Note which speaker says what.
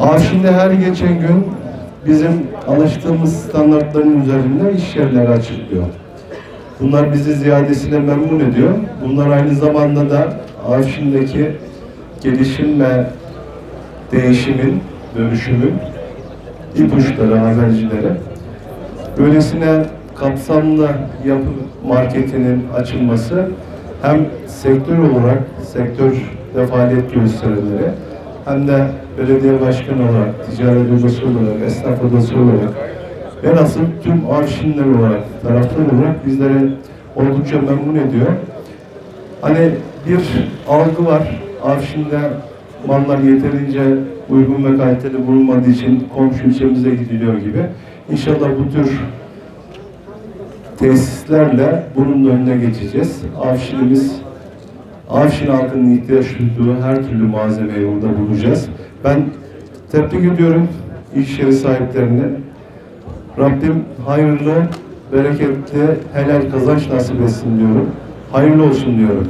Speaker 1: Avşin'de her geçen gün bizim alıştığımız standartların üzerinde iş yerleri açılıyor. Bunlar bizi ziyadesiyle memnun ediyor. Bunlar aynı zamanda da Avşin'deki gelişim ve değişimin, dönüşümün ipuçları, habercileri. Böylesine kapsamlı yapı marketinin açılması hem sektör olarak sektör faaliyet gösterenlere hem de belediye başkanı olarak, ticaret odası olarak, esnaf odası olarak ve nasıl tüm avşinler olarak, taraftar olarak bizleri oldukça memnun ediyor. Hani bir algı var. Avşin'de mallar yeterince uygun ve kaliteli bulunmadığı için komşu ilçemize gidiliyor gibi. İnşallah bu tür tesislerle bunun önüne geçeceğiz. Avşinimiz, Avşin halkının ihtiyaç duyduğu her türlü malzemeyi burada bulacağız. Ben tebrik ediyorum iş yeri sahiplerini. Rabbim hayırlı, bereketli, helal kazanç nasip etsin diyorum. Hayırlı olsun diyorum.